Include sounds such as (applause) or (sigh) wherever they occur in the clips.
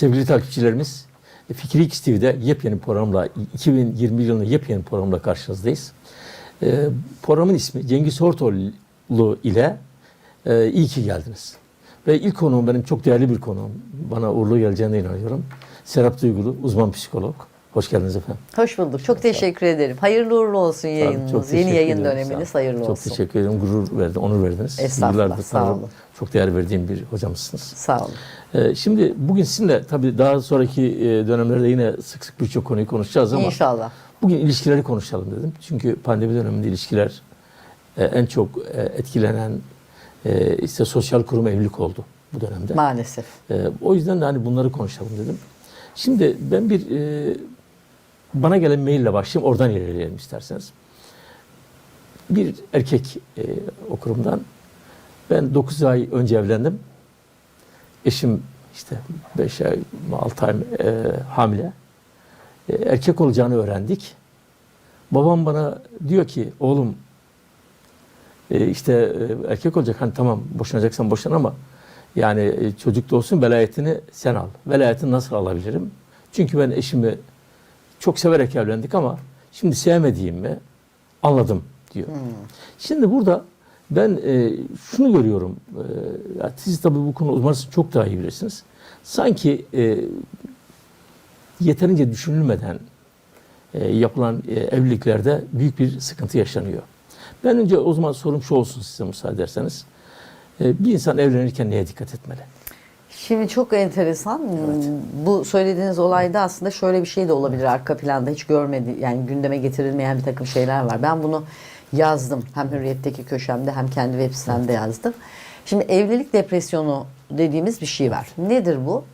Sevgili takipçilerimiz, Fikri X TV'de yepyeni programla, 2020 yılında yepyeni programla karşınızdayız. Ee, programın ismi Cengiz Hortoğlu ile e, iyi ki geldiniz. Ve ilk konuğum benim çok değerli bir konuğum. Bana uğurlu geleceğine inanıyorum. Serap Duygulu, uzman psikolog. Hoş geldiniz efendim. Hoş bulduk. Çok teşekkür ederim. Hayırlı uğurlu olsun Çok yayınınız. Yeni yayın döneminiz hayırlı Çok olsun. teşekkür ederim. Gurur verdi, onur verdiniz. Estağfurullah, Yıllardır sağ olun. Çok değer verdiğim bir hocamsınız. Sağ olun. Ee, şimdi bugün sizinle tabii daha sonraki e, dönemlerde yine sık sık birçok konuyu konuşacağız ama İnşallah. bugün ilişkileri konuşalım dedim. Çünkü pandemi döneminde ilişkiler e, en çok e, etkilenen işte sosyal kurum evlilik oldu bu dönemde. Maalesef. O yüzden de hani bunları konuşalım dedim. Şimdi ben bir bana gelen maille başlayayım oradan ilerleyelim isterseniz. Bir erkek e, o kurumdan ben 9 ay önce evlendim. Eşim işte 5 ay 6 ay e, hamile. E, erkek olacağını öğrendik. Babam bana diyor ki oğlum e, işte e, erkek olacak hani tamam boşanacaksan boşan ama yani e, çocuk da olsun velayetini sen al. Velayetini nasıl alabilirim? Çünkü ben eşimi çok severek evlendik ama şimdi sevmediğimi anladım diyor. Şimdi burada ben e, şunu görüyorum. E, siz tabii bu konu uzmanısınız çok daha iyi bilirsiniz. Sanki e, yeterince düşünülmeden e, yapılan e, evliliklerde büyük bir sıkıntı yaşanıyor. Ben önce o zaman sorum şu olsun size müsaade ederseniz. E, bir insan evlenirken neye dikkat etmeli? Şimdi çok enteresan. Bu söylediğiniz olayda aslında şöyle bir şey de olabilir arka planda hiç görmedi yani gündeme getirilmeyen bir takım şeyler var. Ben bunu yazdım. Hem Hürriyet'teki köşemde hem kendi web sitemde yazdım. Şimdi evlilik depresyonu dediğimiz bir şey var. Nedir bu?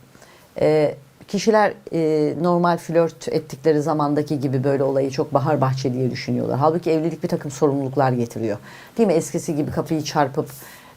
Ee, kişiler e, normal flört ettikleri zamandaki gibi böyle olayı çok bahar bahçe diye düşünüyorlar. Halbuki evlilik bir takım sorumluluklar getiriyor. Değil mi? Eskisi gibi kapıyı çarpıp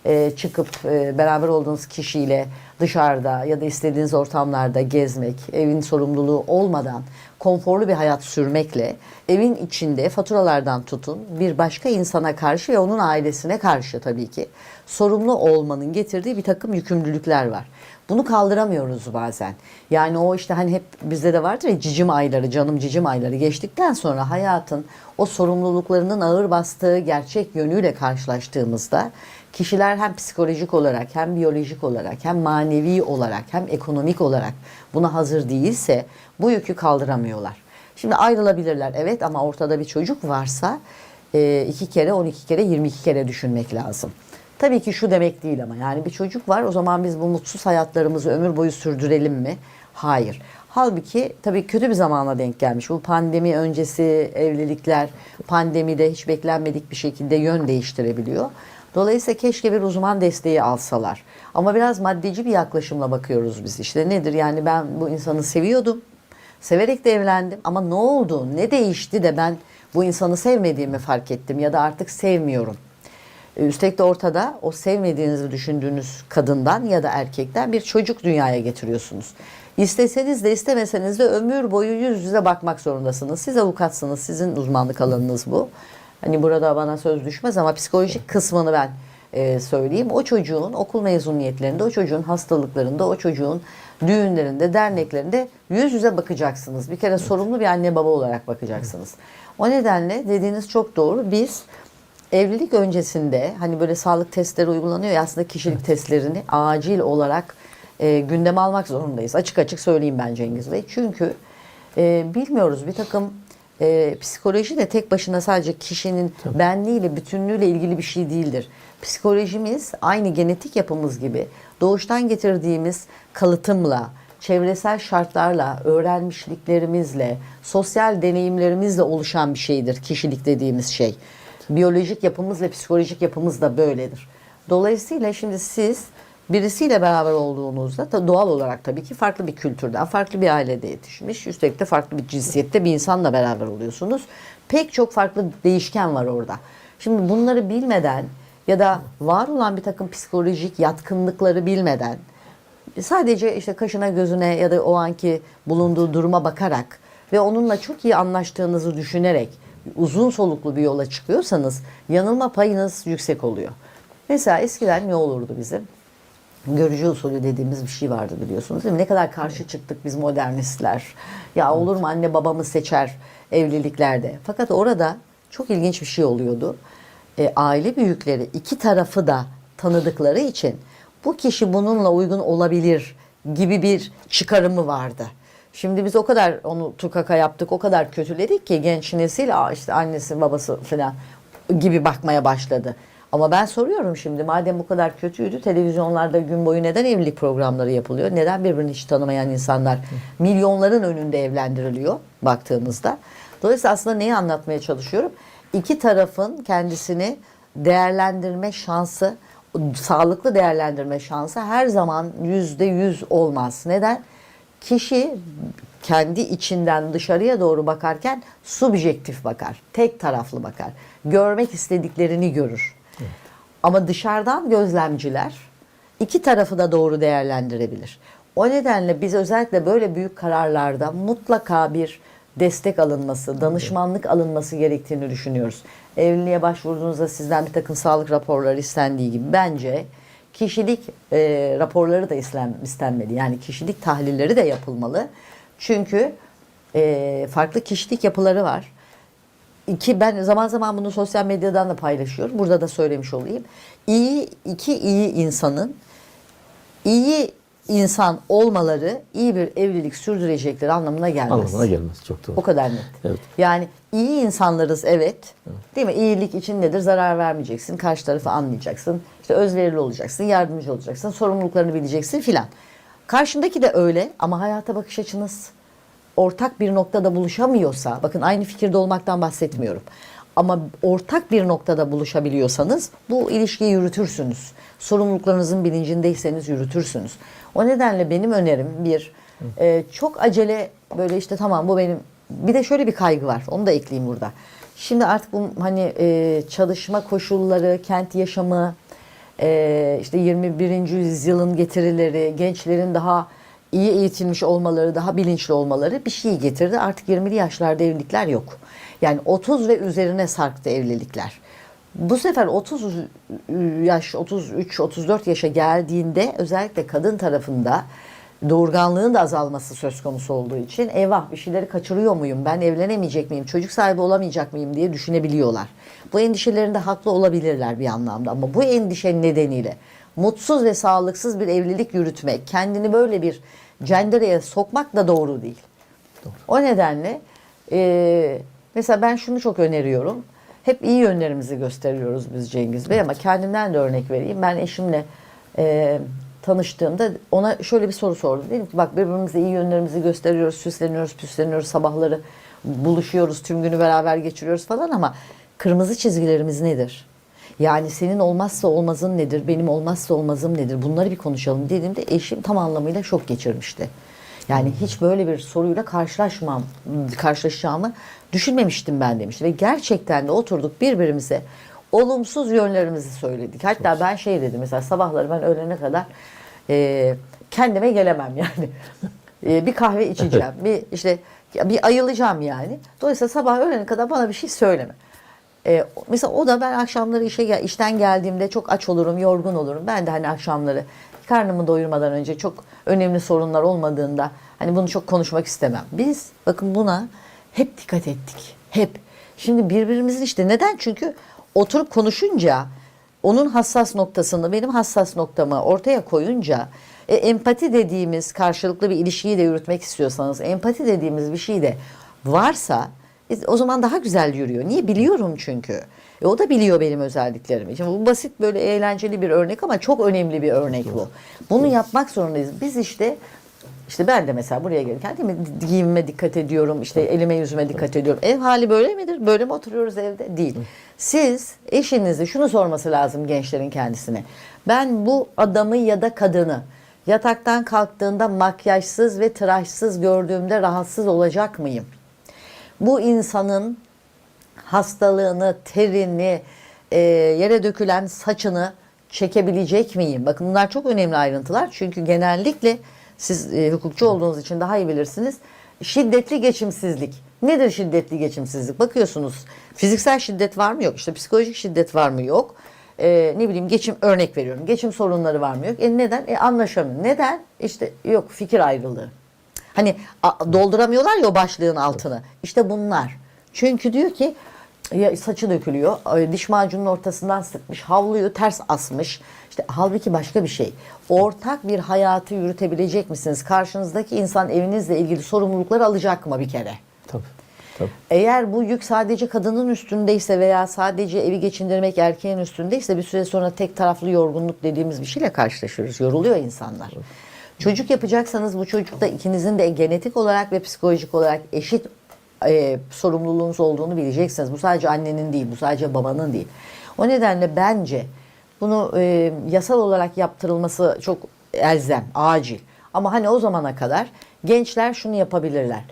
e, çıkıp e, beraber olduğunuz kişiyle dışarıda ya da istediğiniz ortamlarda gezmek, evin sorumluluğu olmadan konforlu bir hayat sürmekle evin içinde faturalardan tutun bir başka insana karşı ve onun ailesine karşı tabii ki sorumlu olmanın getirdiği bir takım yükümlülükler var. Bunu kaldıramıyoruz bazen. Yani o işte hani hep bizde de vardır ya cicim ayları, canım cicim ayları geçtikten sonra hayatın o sorumluluklarının ağır bastığı gerçek yönüyle karşılaştığımızda kişiler hem psikolojik olarak hem biyolojik olarak hem manevi olarak hem ekonomik olarak buna hazır değilse bu yükü kaldıramıyorlar. Şimdi ayrılabilirler evet ama ortada bir çocuk varsa e, iki kere 12 kere 22 kere düşünmek lazım. Tabii ki şu demek değil ama yani bir çocuk var o zaman biz bu mutsuz hayatlarımızı ömür boyu sürdürelim mi? Hayır. Halbuki tabii kötü bir zamana denk gelmiş. Bu pandemi öncesi evlilikler pandemide hiç beklenmedik bir şekilde yön değiştirebiliyor. Dolayısıyla keşke bir uzman desteği alsalar. Ama biraz maddeci bir yaklaşımla bakıyoruz biz. İşte nedir yani ben bu insanı seviyordum. Severek de evlendim ama ne oldu? Ne değişti de ben bu insanı sevmediğimi fark ettim ya da artık sevmiyorum. E, Üstelik de ortada o sevmediğinizi düşündüğünüz kadından ya da erkekten bir çocuk dünyaya getiriyorsunuz. İsteseniz de istemeseniz de ömür boyu yüz yüze bakmak zorundasınız. Siz avukatsınız, sizin uzmanlık alanınız bu. Hani burada bana söz düşmez ama psikolojik kısmını ben e, söyleyeyim. O çocuğun okul mezuniyetlerinde, o çocuğun hastalıklarında, o çocuğun düğünlerinde, derneklerinde yüz yüze bakacaksınız. Bir kere sorumlu bir anne baba olarak bakacaksınız. O nedenle dediğiniz çok doğru. Biz evlilik öncesinde hani böyle sağlık testleri uygulanıyor ya aslında kişilik testlerini acil olarak e, gündeme almak zorundayız. Açık açık söyleyeyim ben Cengiz Bey. Çünkü e, bilmiyoruz bir takım e, psikoloji de tek başına sadece kişinin benliğiyle, bütünlüğüyle ilgili bir şey değildir. Psikolojimiz aynı genetik yapımız gibi doğuştan getirdiğimiz kalıtımla, çevresel şartlarla, öğrenmişliklerimizle, sosyal deneyimlerimizle oluşan bir şeydir kişilik dediğimiz şey. Biyolojik yapımız ve psikolojik yapımız da böyledir. Dolayısıyla şimdi siz birisiyle beraber olduğunuzda da doğal olarak tabii ki farklı bir kültürden, farklı bir ailede yetişmiş, üstelik de farklı bir cinsiyette bir insanla beraber oluyorsunuz. Pek çok farklı değişken var orada. Şimdi bunları bilmeden ya da var olan bir takım psikolojik yatkınlıkları bilmeden sadece işte kaşına gözüne ya da o anki bulunduğu duruma bakarak ve onunla çok iyi anlaştığınızı düşünerek uzun soluklu bir yola çıkıyorsanız yanılma payınız yüksek oluyor. Mesela eskiden ne olurdu bizim? Görücü usulü dediğimiz bir şey vardı biliyorsunuz değil mi? Ne kadar karşı çıktık biz modernistler. Ya olur mu anne babamı seçer evliliklerde. Fakat orada çok ilginç bir şey oluyordu. E, aile büyükleri iki tarafı da tanıdıkları için bu kişi bununla uygun olabilir gibi bir çıkarımı vardı. Şimdi biz o kadar onu tukaka yaptık, o kadar kötüledik ki genç nesil Aa işte annesi babası falan gibi bakmaya başladı. Ama ben soruyorum şimdi madem bu kadar kötüydü televizyonlarda gün boyu neden evlilik programları yapılıyor? Neden birbirini hiç tanımayan insanlar milyonların önünde evlendiriliyor baktığımızda? Dolayısıyla aslında neyi anlatmaya çalışıyorum? İki tarafın kendisini değerlendirme şansı, sağlıklı değerlendirme şansı her zaman yüzde yüz olmaz. Neden? Kişi kendi içinden dışarıya doğru bakarken subjektif bakar. Tek taraflı bakar. Görmek istediklerini görür. Ama dışarıdan gözlemciler iki tarafı da doğru değerlendirebilir. O nedenle biz özellikle böyle büyük kararlarda mutlaka bir destek alınması, danışmanlık alınması gerektiğini düşünüyoruz. Evliliğe başvurduğunuzda sizden bir takım sağlık raporları istendiği gibi bence kişilik e, raporları da istenmeli. Yani kişilik tahlilleri de yapılmalı. Çünkü e, farklı kişilik yapıları var. İki ben zaman zaman bunu sosyal medyadan da paylaşıyorum. Burada da söylemiş olayım. İyi iki iyi insanın iyi insan olmaları iyi bir evlilik sürdürecekleri anlamına gelmez. Anlamına gelmez. Çok doğru. O kadar net. Evet. Yani iyi insanlarız evet. Değil mi? İyilik için nedir? Zarar vermeyeceksin. Karşı tarafı anlayacaksın. İşte özverili olacaksın. Yardımcı olacaksın. Sorumluluklarını bileceksin filan. Karşındaki de öyle ama hayata bakış açınız ortak bir noktada buluşamıyorsa, bakın aynı fikirde olmaktan bahsetmiyorum. Ama ortak bir noktada buluşabiliyorsanız bu ilişkiyi yürütürsünüz. Sorumluluklarınızın bilincindeyseniz yürütürsünüz. O nedenle benim önerim bir e, çok acele böyle işte tamam bu benim bir de şöyle bir kaygı var. Onu da ekleyeyim burada. Şimdi artık bu hani e, çalışma koşulları, kent yaşamı, e, işte 21. yüzyılın getirileri, gençlerin daha iyi eğitilmiş olmaları, daha bilinçli olmaları bir şey getirdi. Artık 20'li yaşlarda evlilikler yok. Yani 30 ve üzerine sarktı evlilikler. Bu sefer 30 yaş, 33, 34 yaşa geldiğinde özellikle kadın tarafında doğurganlığın da azalması söz konusu olduğu için eyvah bir şeyleri kaçırıyor muyum, ben evlenemeyecek miyim, çocuk sahibi olamayacak mıyım diye düşünebiliyorlar. Bu endişelerinde haklı olabilirler bir anlamda ama bu endişe nedeniyle mutsuz ve sağlıksız bir evlilik yürütmek, kendini böyle bir cendereye sokmak da doğru değil. O nedenle e, mesela ben şunu çok öneriyorum. Hep iyi yönlerimizi gösteriyoruz biz Cengiz Bey ama kendimden de örnek vereyim. Ben eşimle e, tanıştığımda ona şöyle bir soru sordum. Dedim ki bak birbirimize iyi yönlerimizi gösteriyoruz, süsleniyoruz, püsleniyoruz, sabahları buluşuyoruz, tüm günü beraber geçiriyoruz falan ama kırmızı çizgilerimiz nedir? Yani senin olmazsa olmazın nedir, benim olmazsa olmazım nedir? Bunları bir konuşalım dediğimde eşim tam anlamıyla şok geçirmişti. Yani hiç böyle bir soruyla karşılaşmam, karşılaşacağımı düşünmemiştim ben demişti. Ve gerçekten de oturduk birbirimize olumsuz yönlerimizi söyledik. Hatta ben şey dedim mesela sabahları ben öğlene kadar e, kendime gelemem yani. (laughs) E, bir kahve içeceğim, (laughs) bir işte bir ayılacağım yani. Dolayısıyla sabah öğlene kadar bana bir şey söyleme. E, mesela o da ben akşamları işe işten geldiğimde çok aç olurum, yorgun olurum. Ben de hani akşamları karnımı doyurmadan önce çok önemli sorunlar olmadığında hani bunu çok konuşmak istemem. Biz bakın buna hep dikkat ettik. Hep. Şimdi birbirimizin işte neden? Çünkü oturup konuşunca onun hassas noktasını benim hassas noktamı ortaya koyunca e, empati dediğimiz karşılıklı bir ilişkiyi de yürütmek istiyorsanız empati dediğimiz bir şey de varsa e, o zaman daha güzel yürüyor. Niye? Biliyorum çünkü. E, o da biliyor benim özelliklerimi. Şimdi bu basit böyle eğlenceli bir örnek ama çok önemli bir örnek bu. Bunu yapmak zorundayız. Biz işte işte ben de mesela buraya gelirken değil mi giyimime dikkat ediyorum, işte elime yüzüme dikkat ediyorum. Ev hali böyle midir? Böyle mi oturuyoruz evde? Değil. Siz eşinize şunu sorması lazım gençlerin kendisine. Ben bu adamı ya da kadını yataktan kalktığında makyajsız ve tıraşsız gördüğümde rahatsız olacak mıyım? Bu insanın hastalığını, terini, e, yere dökülen saçını çekebilecek miyim? Bakın bunlar çok önemli ayrıntılar. Çünkü genellikle siz e, hukukçu olduğunuz için daha iyi bilirsiniz. Şiddetli geçimsizlik. Nedir şiddetli geçimsizlik? Bakıyorsunuz fiziksel şiddet var mı yok. İşte psikolojik şiddet var mı yok. e, ne bileyim geçim örnek veriyorum. Geçim sorunları var mı yok? E neden? E anlaşamıyor. Neden? İşte yok fikir ayrılığı. Hani dolduramıyorlar ya o başlığın altını. İşte bunlar. Çünkü diyor ki ya saçı dökülüyor. ay, Diş macunun ortasından sıkmış. Havluyu ters asmış. İşte halbuki başka bir şey. Ortak bir hayatı yürütebilecek misiniz? Karşınızdaki insan evinizle ilgili sorumlulukları alacak mı bir kere? Tabii. Tabii. Eğer bu yük sadece kadının üstündeyse veya sadece evi geçindirmek erkeğin üstündeyse bir süre sonra tek taraflı yorgunluk dediğimiz bir şeyle karşılaşıyoruz. Yoruluyor insanlar. Çocuk yapacaksanız bu çocukta ikinizin de genetik olarak ve psikolojik olarak eşit e, sorumluluğunuz olduğunu bileceksiniz. Bu sadece annenin değil, bu sadece babanın değil. O nedenle bence bunu e, yasal olarak yaptırılması çok elzem, acil. Ama hani o zamana kadar gençler şunu yapabilirler.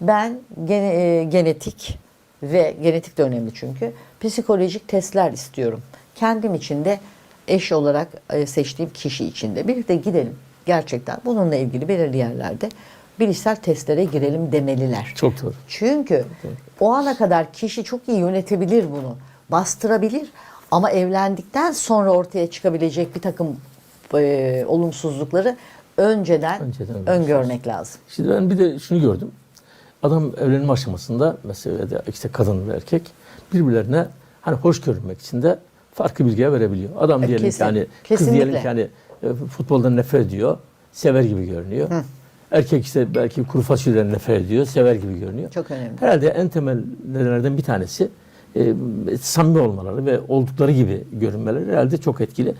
Ben gene, e, genetik ve genetik de önemli çünkü psikolojik testler istiyorum. Kendim için de eş olarak e, seçtiğim kişi için de. Birlikte gidelim gerçekten bununla ilgili belirli yerlerde bilişsel testlere girelim demeliler. Çok doğru. Çünkü o ana kadar kişi çok iyi yönetebilir bunu. Bastırabilir ama evlendikten sonra ortaya çıkabilecek bir takım e, olumsuzlukları önceden, Önceden öngörmek lazım. Şimdi ben bir de şunu gördüm. Adam evlenme aşamasında mesela işte kadın ve erkek birbirlerine hani hoş görünmek için de farklı bilgiye verebiliyor. Adam E, diyelim kesin. ki hani kız diyelim ki hani e, futboldan nefret ediyor. Sever gibi görünüyor. Erkek işte belki kuru fasulyeden nefret ediyor. Sever gibi görünüyor. Çok önemli. Herhalde en temel nedenlerden bir tanesi e, samimi olmaları ve oldukları gibi görünmeleri herhalde çok etkili.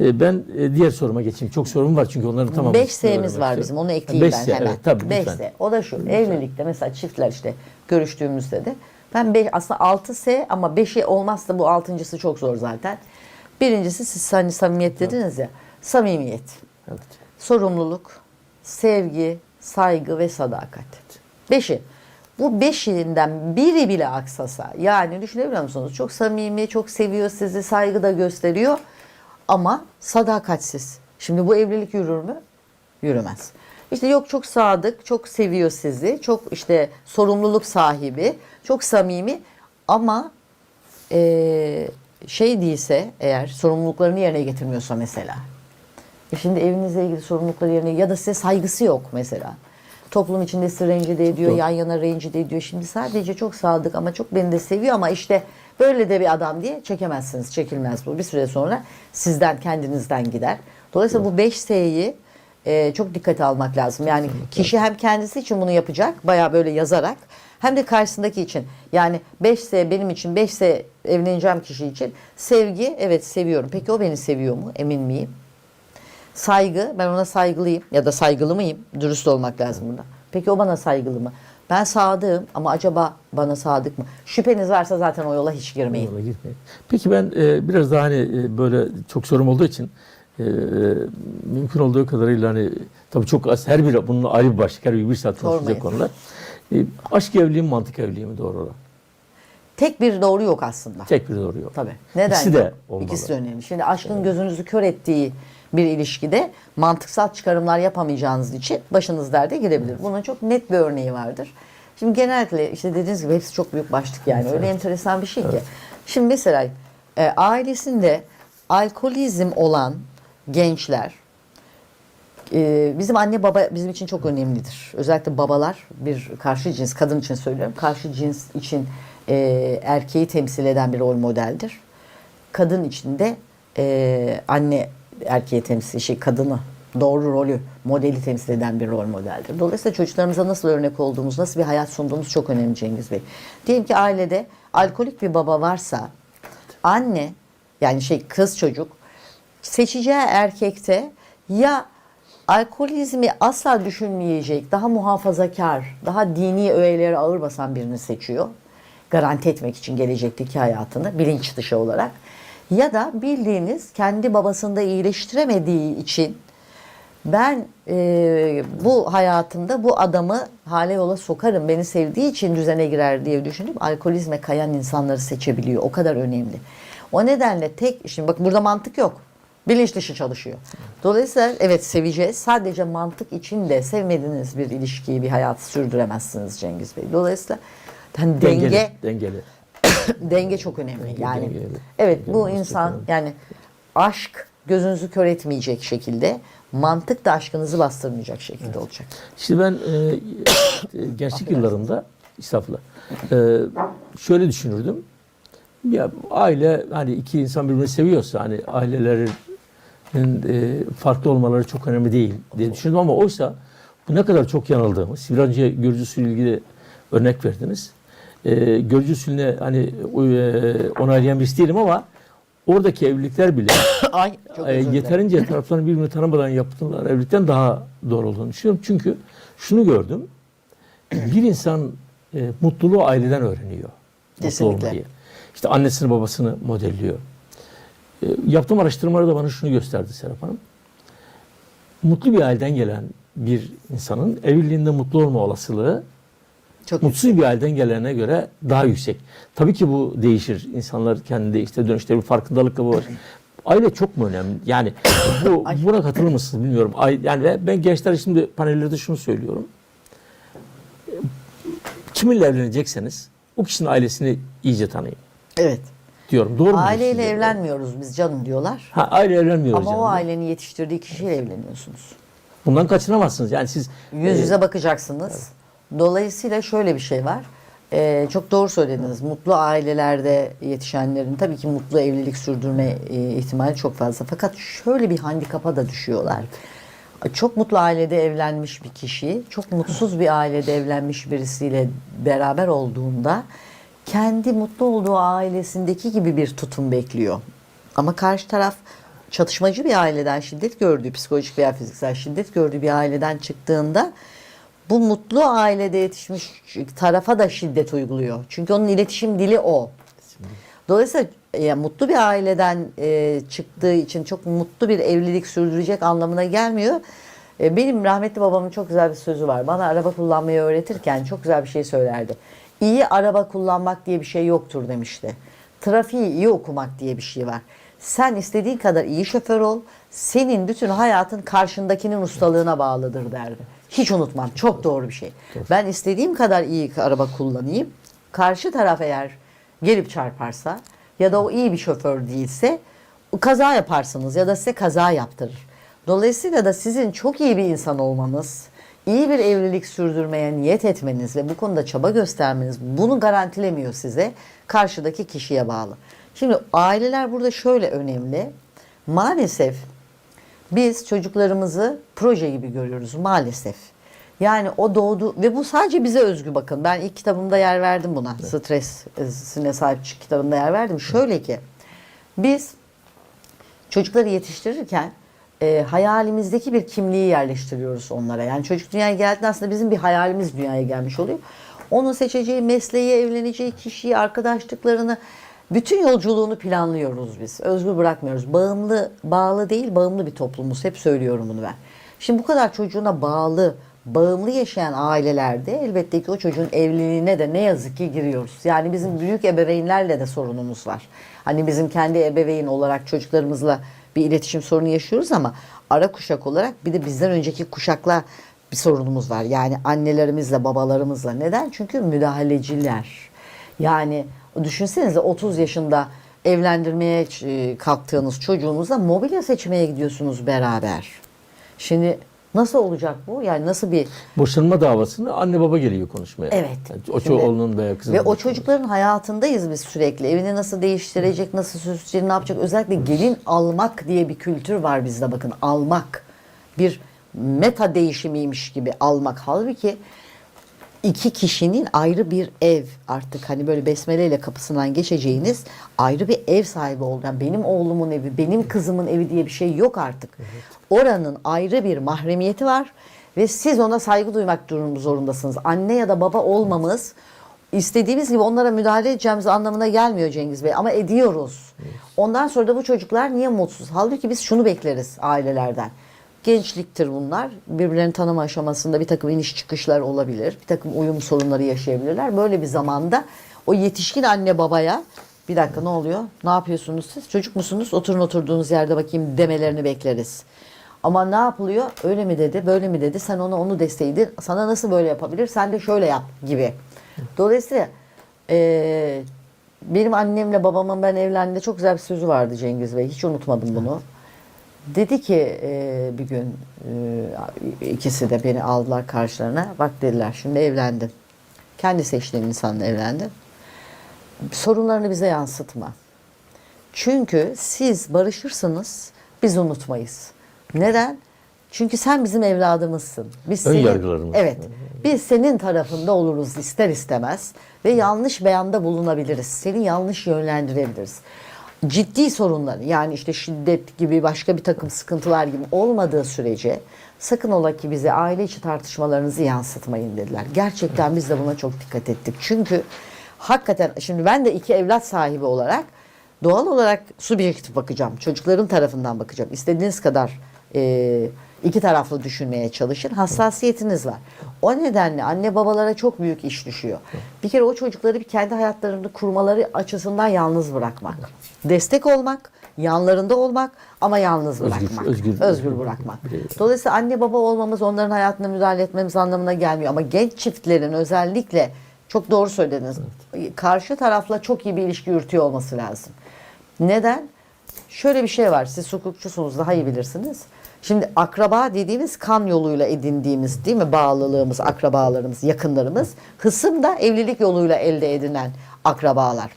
E, ben e, diğer soruma geçeyim. Çok sorum var çünkü onların tamamını 5 size S'miz var bizim. Onu ekleyeyim Beş ben S, hemen. Evet, tabii 5 lütfen. S. O da şu. Evlilikte mesela çiftler işte görüştüğümüzde de ben beş, aslında 6 S ama 5'i olmazsa bu altıncısı çok zor zaten. Birincisi siz hani samimiyet dediniz ya. Samimiyet, Evet. sorumluluk, sevgi, saygı ve sadakat. Beşi. Bu beşinden biri bile aksasa yani düşünebiliyor musunuz? Çok samimi, çok seviyor sizi, saygı da gösteriyor ama sadakatsiz. Şimdi bu evlilik yürür mü? Yürümez. İşte yok çok sadık, çok seviyor sizi, çok işte sorumluluk sahibi, çok samimi ama eee, şey değilse eğer sorumluluklarını yerine getirmiyorsa mesela e şimdi evinizle ilgili sorumlulukları yerine ya da size saygısı yok mesela. Toplum içinde sizi rencide ediyor, yan yana rencide ediyor. Şimdi sadece çok sadık ama çok beni de seviyor ama işte böyle de bir adam diye çekemezsiniz. Çekilmez bu. Bir süre sonra sizden, kendinizden gider. Dolayısıyla bu 5 S'yi e, çok dikkate almak lazım. Yani kişi hem kendisi için bunu yapacak, bayağı böyle yazarak hem de karşısındaki için. Yani 5S benim için, 5S evleneceğim kişi için sevgi, evet seviyorum. Peki o beni seviyor mu? Emin miyim? Saygı, ben ona saygılıyım ya da saygılı mıyım? Dürüst olmak lazım burada. Peki o bana saygılı mı? Ben sadığım ama acaba bana sadık mı? Şüpheniz varsa zaten o yola hiç girmeyin. Yola girmeyin. Peki ben e, biraz daha hani e, böyle çok sorum olduğu için e, mümkün olduğu kadarıyla hani tabii çok az her biri bunun ayrı bir başlık her biri bir saat konuşacak Sormayın. konular. E, aşk evliliği mi mantık evliliği mi doğru olan? Tek bir doğru yok aslında. Tek bir doğru yok. Tabii. Neden? İkisi de olmalı. İkisi de önemli. Şimdi aşkın gözünüzü kör ettiği bir ilişkide mantıksal çıkarımlar yapamayacağınız için başınız derde girebilir. Bunun çok net bir örneği vardır. Şimdi genellikle işte dediğiniz gibi hepsi çok büyük başlık yani. Öyle enteresan bir şey ki. Şimdi mesela e, ailesinde alkolizm olan gençler e, bizim anne baba bizim için çok önemlidir. Özellikle babalar bir karşı cins, kadın için söylüyorum. Karşı cins için e, erkeği temsil eden bir rol modeldir. Kadın için de e, anne erkeği temsil, şey kadını doğru rolü, modeli temsil eden bir rol modeldir. Dolayısıyla çocuklarımıza nasıl örnek olduğumuz, nasıl bir hayat sunduğumuz çok önemli Cengiz Bey. Diyelim ki ailede alkolik bir baba varsa anne yani şey kız çocuk seçeceği erkekte ya alkolizmi asla düşünmeyecek, daha muhafazakar, daha dini öğeleri ağır basan birini seçiyor. Garanti etmek için gelecekteki hayatını bilinç dışı olarak. Ya da bildiğiniz kendi babasında iyileştiremediği için ben e, bu hayatımda bu adamı hale yola sokarım, beni sevdiği için düzene girer diye düşünüp alkolizme kayan insanları seçebiliyor. O kadar önemli. O nedenle tek, şimdi bakın burada mantık yok. Bilinç dışı çalışıyor. Dolayısıyla evet seveceğiz. Sadece mantık için de sevmediğiniz bir ilişkiyi, bir hayatı sürdüremezsiniz Cengiz Bey. Dolayısıyla Dengeli. denge Dengeli. (coughs) denge çok önemli. Denge, yani denge, evet. evet Denge bu insan önemli. yani aşk gözünüzü kör etmeyecek şekilde mantık da aşkınızı bastırmayacak şekilde olacak. Şimdi ben e, (coughs) e, gençlik yıllarımda estağfurullah e, şöyle düşünürdüm. Ya aile hani iki insan birbirini seviyorsa hani ailelerin e, farklı olmaları çok önemli değil diye düşündüm ama oysa bu ne kadar çok yanıldığımı. Bir önce görücü usulü ilgili örnek verdiniz. E, görücü usulüne hani e, onaylayan birisi değilim ama oradaki evlilikler bile (coughs) Ay e, yeterince tarafların birbirini tanımadan yapılan evlilikten daha doğru olduğunu düşünüyorum. Çünkü şunu gördüm. Bir insan e, mutluluğu aileden öğreniyor. Mutlu Kesinlikle. olmayı. İşte annesini babasını modelliyor. E, yaptığım araştırmalarda bana şunu gösterdi Serap Hanım. Mutlu bir aileden gelen bir insanın evliliğinde mutlu olma olasılığı Çok mutsuz bir aileden gelene göre daha yüksek. Tabii ki bu değişir. İnsanlar kendi işte dönüşte bir farkındalıkla bu var. Aile çok mu önemli? Yani (coughs) bu buna katılır mısınız bilmiyorum. Yani ben gençler şimdi panellerde şunu söylüyorum. Kiminle evlenecekseniz o kişinin ailesini iyice tanıyın Evet. Diyorum. Doğru mu? Aileyle evlenmiyoruz biz canım diyorlar. Ha, aile evlenmiyoruz Ama yani. o ailenin yetiştirdiği kişiyle evleniyorsunuz. Bundan kaçınamazsınız. Yani siz Yüz e, yüze bakacaksınız. Dolayısıyla şöyle bir şey var. Ee, çok doğru söylediniz. Mutlu ailelerde yetişenlerin tabii ki mutlu evlilik sürdürme e, ihtimali çok fazla. Fakat şöyle bir handikapa da düşüyorlar. Çok mutlu ailede evlenmiş bir kişi, çok mutsuz bir ailede evlenmiş birisiyle beraber olduğunda kendi mutlu olduğu ailesindeki gibi bir tutum bekliyor. Ama karşı taraf çatışmacı bir aileden şiddet gördüğü, psikolojik veya fiziksel şiddet gördüğü bir aileden çıktığında bu mutlu ailede yetişmiş tarafa da şiddet uyguluyor. Çünkü onun iletişim dili o. Dolayısıyla e, mutlu bir aileden e, çıktığı için çok mutlu bir evlilik sürdürecek anlamına gelmiyor. E, benim rahmetli babamın çok güzel bir sözü var. Bana araba kullanmayı öğretirken çok güzel bir şey söylerdi. İyi araba kullanmak diye bir şey yoktur demişti. Trafiği iyi okumak diye bir şey var. Sen istediğin kadar iyi şoför ol. Senin bütün hayatın karşındakinin ustalığına bağlıdır derdi. Hiç unutmam. Çok doğru bir şey. Ben istediğim kadar iyi araba kullanayım. Karşı taraf eğer gelip çarparsa ya da o iyi bir şoför değilse kaza yaparsınız ya da size kaza yaptırır. Dolayısıyla da sizin çok iyi bir insan olmanız, iyi bir evlilik sürdürmeye niyet etmeniz ve bu konuda çaba göstermeniz bunu garantilemiyor size. Karşıdaki kişiye bağlı. Şimdi aileler burada şöyle önemli. Maalesef biz çocuklarımızı proje gibi görüyoruz maalesef. Yani o doğdu ve bu sadece bize özgü bakın. Ben ilk kitabımda yer verdim buna. Stresine sahip çık kitabımda yer verdim. Şöyle ki biz çocukları yetiştirirken e, hayalimizdeki bir kimliği yerleştiriyoruz onlara. Yani çocuk dünyaya geldiğinde aslında bizim bir hayalimiz dünyaya gelmiş oluyor. Onun seçeceği mesleği, evleneceği kişiyi, arkadaşlıklarını, bütün yolculuğunu planlıyoruz biz. Özgür bırakmıyoruz. Bağımlı, bağlı değil, bağımlı bir toplumuz. Hep söylüyorum bunu ben. Şimdi bu kadar çocuğuna bağlı, bağımlı yaşayan ailelerde elbette ki o çocuğun evliliğine de ne yazık ki giriyoruz. Yani bizim büyük ebeveynlerle de sorunumuz var. Hani bizim kendi ebeveyn olarak çocuklarımızla bir iletişim sorunu yaşıyoruz ama ara kuşak olarak bir de bizden önceki kuşakla bir sorunumuz var. Yani annelerimizle, babalarımızla. Neden? Çünkü müdahaleciler. Yani düşünsenize 30 yaşında evlendirmeye e, kalktığınız çocuğunuzla mobilya seçmeye gidiyorsunuz beraber. Şimdi nasıl olacak bu? Yani nasıl bir boşanma davasını anne baba geliyor konuşmaya. Evet. Yani o Şimdi- oğlunun veya kızının. ve o çocukların hayatındayız biz sürekli. Evini nasıl değiştirecek, nasıl süsleyecek, ne yapacak? Özellikle gelin almak diye bir kültür var bizde bakın. Almak. Bir meta değişimiymiş gibi almak. Halbuki iki kişinin ayrı bir ev artık hani böyle besmeleyle kapısından geçeceğiniz ayrı bir ev sahibi oldu. Yani benim oğlumun evi, benim kızımın evi diye bir şey yok artık. Oranın ayrı bir mahremiyeti var ve siz ona saygı duymak durum zorundasınız. Anne ya da baba olmamız istediğimiz gibi onlara müdahale edeceğimiz anlamına gelmiyor Cengiz Bey ama ediyoruz. Ondan sonra da bu çocuklar niye mutsuz? Halbuki biz şunu bekleriz ailelerden. Gençliktir bunlar. Birbirlerini tanıma aşamasında bir takım iniş çıkışlar olabilir. Bir takım uyum sorunları yaşayabilirler. Böyle bir zamanda o yetişkin anne babaya bir dakika ne oluyor? Ne yapıyorsunuz siz? Çocuk musunuz? Oturun oturduğunuz yerde bakayım demelerini bekleriz. Ama ne yapılıyor? Öyle mi dedi, böyle mi dedi? Sen ona onu deseydin, sana nasıl böyle yapabilir? Sen de şöyle yap gibi. Dolayısıyla eee, benim annemle babamın ben evlendiğinde çok güzel bir sözü vardı Cengiz Bey. Hiç unutmadım bunu. Dedi ki e, bir gün e, ikisi de beni aldılar karşılarına. Bak dediler şimdi evlendin. Kendi seçtiğin insanla evlendin. Sorunlarını bize yansıtma. Çünkü siz barışırsınız biz unutmayız. Neden? Çünkü sen bizim evladımızsın. Biz Ön senin. Evet. Biz senin tarafında oluruz ister istemez ve yanlış beyanda bulunabiliriz. Seni yanlış yönlendirebiliriz. Ciddi sorunları yani işte şiddet gibi başka bir takım sıkıntılar gibi olmadığı sürece sakın ola ki bize aile içi tartışmalarınızı yansıtmayın dediler. Gerçekten biz de buna çok dikkat ettik. Çünkü hakikaten şimdi ben de iki evlat sahibi olarak doğal olarak subjektif bakacağım. Çocukların tarafından bakacağım. İstediğiniz kadar e, iki taraflı düşünmeye çalışın. Hassasiyetiniz var. O nedenle anne babalara çok büyük iş düşüyor. Bir kere o çocukları bir kendi hayatlarını kurmaları açısından yalnız bırakmak. Destek olmak, yanlarında olmak ama yalnız Özgür, bırakmak. özgür- özgür bırakmak. Dolayısıyla anne baba olmamız onların hayatına müdahale etmemiz anlamına gelmiyor. Ama genç çiftlerin özellikle çok doğru söylediniz. Karşı tarafla çok iyi bir ilişki yürütüyor olması lazım. Neden? Şöyle bir şey var. Siz hukukçusunuz daha iyi bilirsiniz. Şimdi akraba dediğimiz kan yoluyla edindiğimiz değil mi bağlılığımız, akrabalarımız, yakınlarımız. Hısım da evlilik yoluyla elde edilen akrabalar.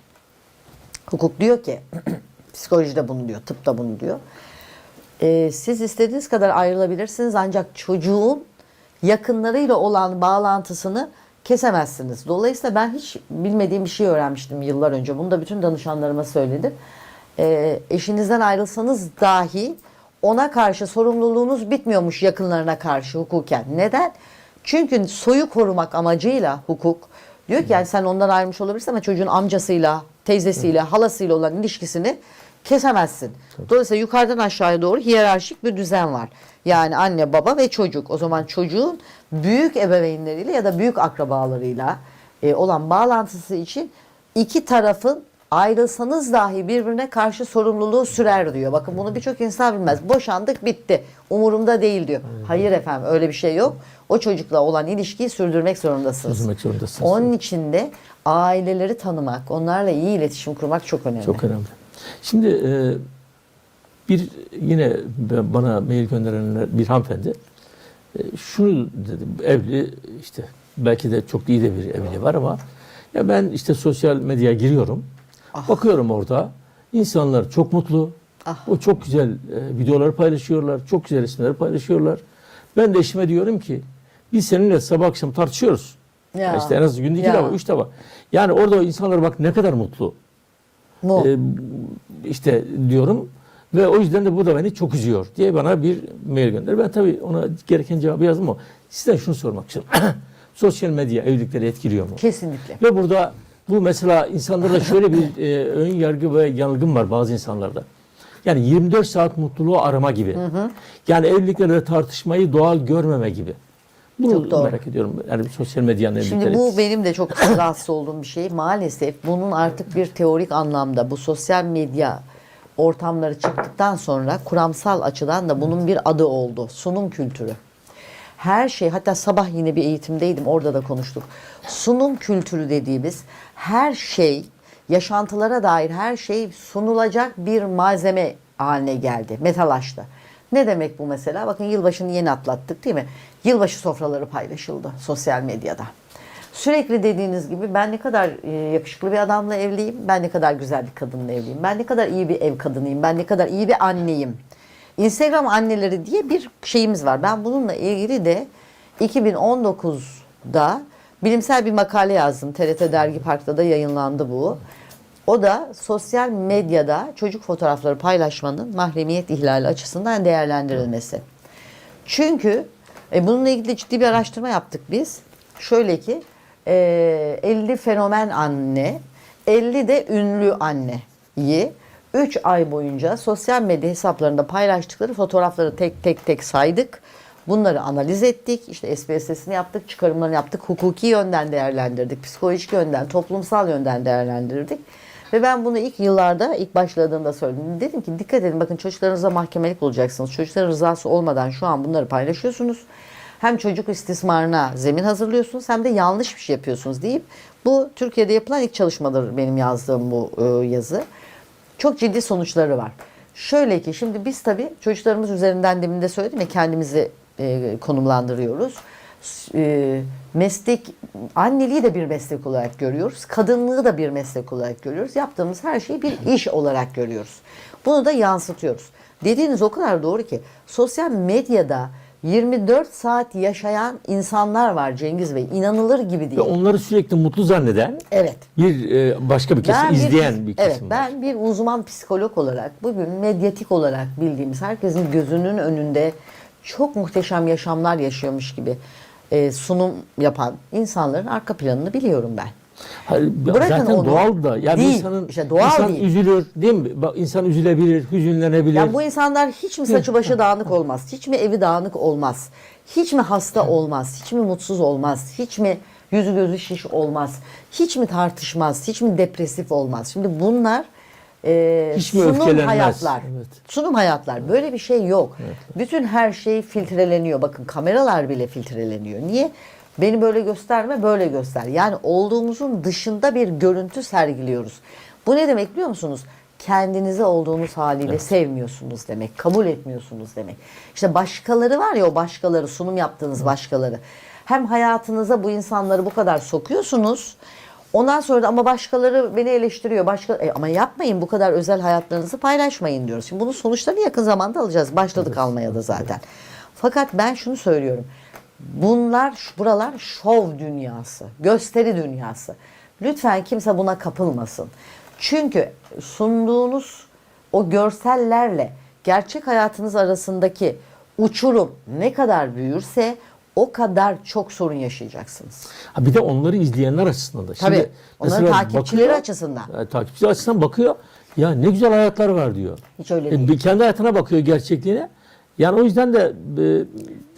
Hukuk diyor ki, (clears throat) psikoloji de bunu diyor, tıp da bunu diyor. Ee, siz istediğiniz kadar ayrılabilirsiniz ancak çocuğun yakınlarıyla olan bağlantısını kesemezsiniz. Dolayısıyla ben hiç bilmediğim bir şey öğrenmiştim yıllar önce. Bunu da bütün danışanlarıma söyledim. Ee, eşinizden ayrılsanız dahi ona karşı sorumluluğunuz bitmiyormuş yakınlarına karşı hukuken. Neden? Çünkü soyu korumak amacıyla hukuk diyor ki yani sen ondan ayrılmış olabilirsin ama çocuğun amcasıyla, teyzesiyle, halasıyla olan ilişkisini kesemezsin. Dolayısıyla yukarıdan aşağıya doğru hiyerarşik bir düzen var. Yani anne, baba ve çocuk. O zaman çocuğun büyük ebeveynleriyle ya da büyük akrabalarıyla e, olan bağlantısı için iki tarafın ayrılsanız dahi birbirine karşı sorumluluğu sürer diyor. Bakın bunu birçok insan bilmez. Boşandık bitti. Umurumda değil diyor. Hayır efendim öyle bir şey yok. O çocukla olan ilişkiyi sürdürmek zorundasınız. Sürdürmek zorundasınız. Onun için de aileleri tanımak, onlarla iyi iletişim kurmak çok önemli. Çok önemli. Şimdi e, bir yine bana mail gönderenler bir hanımefendi e, şunu dedi evli işte belki de çok iyi de bir evliliği var ama ya ben işte sosyal medyaya giriyorum. Bakıyorum orada insanlar çok mutlu. Ah. O çok güzel e, videoları paylaşıyorlar. Çok güzel resimleri paylaşıyorlar. Ben de eşime diyorum ki biz seninle sabah akşam tartışıyoruz. Ya. Ya işte en az günde iki Ya. defa, üç defa. Yani orada insanlar bak ne kadar mutlu. Mu? Ee, işte diyorum ve o yüzden de bu da beni çok üzüyor diye bana bir mail gönder. Ben tabii ona gereken cevabı yazdım ama sizden şunu sormak istiyorum. (clears throat) Sosyal medya evlilikleri etkiliyor mu? Kesinlikle. Ve burada bu mesela insanlarda şöyle bir e, ön yargı ve yanılgım var bazı insanlarda. Yani 24 saat mutluluğu arama gibi. Yani evliliklerde tartışmayı doğal görmeme gibi. Bunu Çok doğru. merak ediyorum. Yani sosyal medyanın Şimdi evlilikleri. bu benim de çok (coughs) rahatsız olduğum bir şey. Maalesef bunun artık bir teorik anlamda bu sosyal medya ortamları çıktıktan sonra kuramsal açıdan da bunun bir adı oldu. Sunum kültürü. Her şey hatta sabah yine bir eğitimdeydim orada da konuştuk. Sunum kültürü dediğimiz her şey yaşantılara dair her şey sunulacak bir malzeme haline geldi. Metalaştı. Ne demek bu mesela? Bakın yılbaşını yeni atlattık değil mi? Yılbaşı sofraları paylaşıldı sosyal medyada. Sürekli dediğiniz gibi ben ne kadar e, yakışıklı bir adamla evliyim, ben ne kadar güzel bir kadınla evliyim, ben ne kadar iyi bir ev kadınıyım, ben ne kadar iyi bir anneyim. Instagram anneleri diye bir şeyimiz var. Ben bununla ilgili de 2019'da bilimsel bir makale yazdım. TRT Dergi Park'ta da yayınlandı bu. O da sosyal medyada çocuk fotoğrafları paylaşmanın mahremiyet ihlali açısından değerlendirilmesi. Çünkü e, bununla ilgili ciddi bir araştırma yaptık biz. Şöyle ki e, 50 fenomen anne, 50 de ünlü anneyi 3 ay boyunca sosyal medya hesaplarında paylaştıkları fotoğrafları tek tek tek saydık. Bunları analiz ettik. İşte SPSS'ini yaptık, çıkarımlarını yaptık. Hukuki yönden değerlendirdik, psikolojik yönden, toplumsal yönden değerlendirdik. Ve ben bunu ilk yıllarda, ilk başladığımda söyledim. Dedim ki dikkat edin bakın çocuklarınıza mahkemelik bulacaksınız. Çocukların rızası olmadan şu an bunları paylaşıyorsunuz. Hem çocuk istismarına zemin hazırlıyorsunuz hem de yanlış bir şey yapıyorsunuz deyip Bu Türkiye'de yapılan ilk çalışmadır benim yazdığım bu e, yazı. Çok ciddi sonuçları var. Şöyle ki şimdi biz tabii çocuklarımız üzerinden demin de söyledim ya kendimizi e, konumlandırıyoruz. E, meslek, anneliği de bir meslek olarak görüyoruz. Kadınlığı da bir meslek olarak görüyoruz. Yaptığımız her şeyi bir iş olarak görüyoruz. Bunu da yansıtıyoruz. Dediğiniz o kadar doğru ki sosyal medyada 24 saat yaşayan insanlar var Cengiz Bey. İnanılır gibi Ve değil. onları sürekli mutlu zanneden Evet. bir e, başka bir kesim, Ben izleyen bir, evet, kesim var. ben bir uzman psikolog olarak bugün medyatik olarak bildiğimiz herkesin gözünün önünde çok muhteşem yaşamlar yaşıyormuş gibi e, sunum yapan insanların arka planını biliyorum ben. Hayır, Bırakın zaten onu. doğal da. Yani Değil, insanın işte doğal insan değil. üzülür değil mi? İnsan üzülebilir, hüzünlenebilir. Yani bu insanlar hiç mi saçı başı dağınık olmaz? Hiç mi evi dağınık olmaz? Hiç mi hasta olmaz? Hiç mi mutsuz olmaz? Hiç mi yüzü gözü şiş olmaz? Hiç mi tartışmaz? Hiç mi depresif olmaz? Şimdi bunlar e, Hiç mi sunum hayatlar. Evet. Sunum hayatlar. Böyle bir şey yok. Bütün her şey filtreleniyor. Bakın kameralar bile filtreleniyor. Niye? Beni böyle gösterme, böyle göster. Yani olduğumuzun dışında bir görüntü sergiliyoruz. Bu ne demek biliyor musunuz? Kendinizi olduğunuz haliyle sevmiyorsunuz demek. Kabul etmiyorsunuz demek. İşte başkaları var ya o başkaları, sunum yaptığınız başkaları. Hem hayatınıza bu insanları bu kadar sokuyorsunuz. Ondan sonra da ama başkaları beni eleştiriyor. Başka e, ama yapmayın bu kadar özel hayatlarınızı paylaşmayın diyoruz. Şimdi bunun sonuçlarını yakın zamanda alacağız. Başladık almaya da zaten. Fakat ben şunu söylüyorum. Bunlar buralar şov dünyası, gösteri dünyası. Lütfen kimse buna kapılmasın. Çünkü sunduğunuz o görsellerle gerçek hayatınız arasındaki uçurum ne kadar büyürse o kadar çok sorun yaşayacaksınız. Ha bir de onları izleyenler açısından da. Tabii, onların mesela takipçileri açısından. E, takipçileri açısından bakıyor. Ya ne güzel hayatlar var diyor. Hiç öyle E, değil. bir kendi hayatına bakıyor gerçekliğine. Yani o yüzden de e,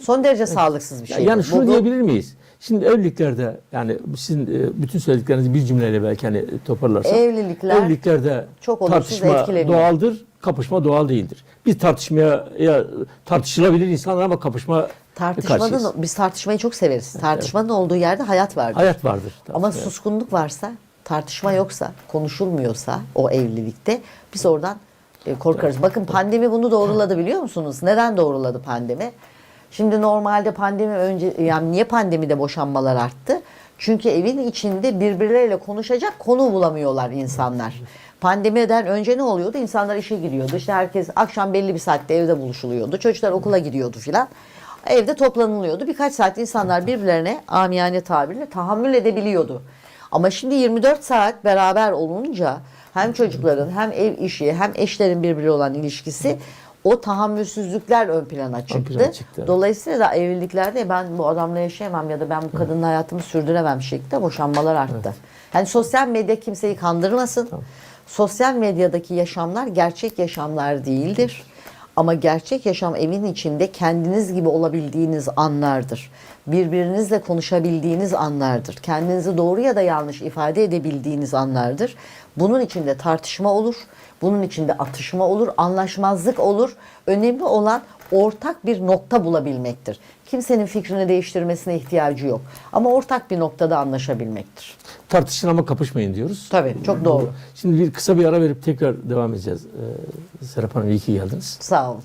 Son derece sağlıksız bir şey. yani bu. şunu Bu- diyebilir miyiz? Şimdi evliliklerde yani sizin e, bütün söylediklerinizi bir cümleyle belki hani toparlarsam. Evlilikler evliliklerde çok tartışma doğaldır, kapışma doğal değildir. Biz tartışmaya ya, tartışılabilir insanlar ama kapışma karşıyız. Tartışmanın, biz tartışmayı çok severiz. Tartışmanın olduğu yerde hayat vardır. Hayat vardır. Ama Evet. suskunluk varsa, tartışma yoksa, konuşulmuyorsa o evlilikte biz oradan korkarız. Bakın pandemi bunu doğruladı biliyor musunuz? Neden doğruladı pandemi? Şimdi normalde pandemi önce yani niye pandemide boşanmalar arttı? Çünkü evin içinde birbirleriyle konuşacak konu bulamıyorlar insanlar. Pandemiden önce ne oluyordu? İnsanlar işe gidiyordu. İşte herkes akşam belli bir saatte evde buluşuluyordu. Çocuklar okula gidiyordu filan. Evde toplanılıyordu. Birkaç saat insanlar birbirlerine amiyane tabirle tahammül edebiliyordu. Ama şimdi 24 saat beraber olunca hem çocukların hem ev işi hem eşlerin birbiriyle olan ilişkisi o tahammülsüzlükler ön plana çıktı. plana çıktı, evet. Dolayısıyla da evliliklerde ben bu adamla yaşayamam ya da ben bu kadınla hayatımı sürdüremem şeklinde boşanmalar arttı. Yani sosyal medya kimseyi kandırmasın. Sosyal medyadaki yaşamlar gerçek yaşamlar değildir. Ama gerçek yaşam evin içinde kendiniz gibi olabildiğiniz anlardır. Birbirinizle konuşabildiğiniz anlardır. Kendinizi doğru ya da yanlış ifade edebildiğiniz anlardır. Bunun içinde tartışma olur. Bunun içinde atışma olur, anlaşmazlık olur. Önemli olan ortak bir nokta bulabilmektir. Kimsenin fikrini değiştirmesine ihtiyacı yok. Ama ortak bir noktada anlaşabilmektir. Tartışın ama kapışmayın diyoruz. Tabii, çok doğru. Şimdi bir kısa bir ara verip tekrar devam edeceğiz. Ee, Serap Hanım iyi ki geldiniz. Sağ olun.